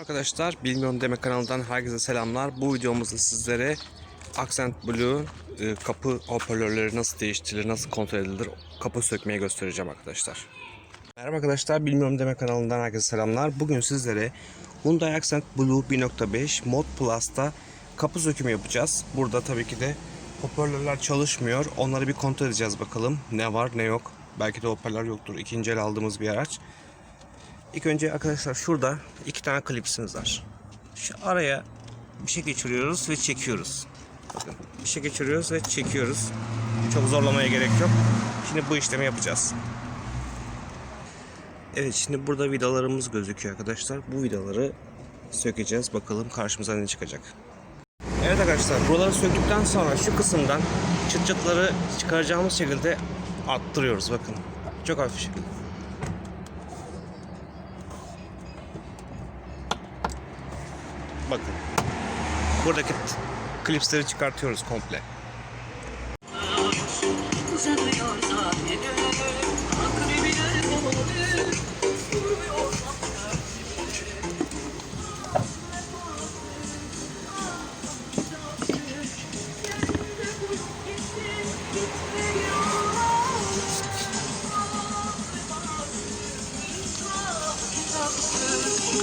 Arkadaşlar bilmiyorum deme kanalından herkese selamlar. Bu videomuzda sizlere Accent Blue e, kapı hoparlörleri nasıl değiştirilir, nasıl kontrol edilir, kapı sökmeyi göstereceğim arkadaşlar. Merhaba arkadaşlar bilmiyorum deme kanalından herkese selamlar. Bugün sizlere Hyundai Accent Blue 1.5 Mod Plus'ta kapı sökümü yapacağız. Burada tabii ki de hoparlörler çalışmıyor. Onları bir kontrol edeceğiz bakalım. Ne var ne yok. Belki de hoparlör yoktur. İkinci el aldığımız bir araç. İlk önce arkadaşlar şurada iki tane klipsimiz var. Şu araya bir şey geçiriyoruz ve çekiyoruz. Bakın bir şey geçiriyoruz ve çekiyoruz. Çok zorlamaya gerek yok. Şimdi bu işlemi yapacağız. Evet şimdi burada vidalarımız gözüküyor arkadaşlar. Bu vidaları sökeceğiz. Bakalım karşımıza ne çıkacak. Evet arkadaşlar buraları söktükten sonra şu kısımdan çıt çıtları çıkaracağımız şekilde attırıyoruz bakın. Çok hafif şekilde. Bakın. Buradaki klipsleri çıkartıyoruz komple.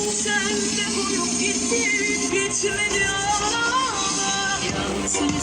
Sen de uyup gittin Geçmedi ağlar Yansın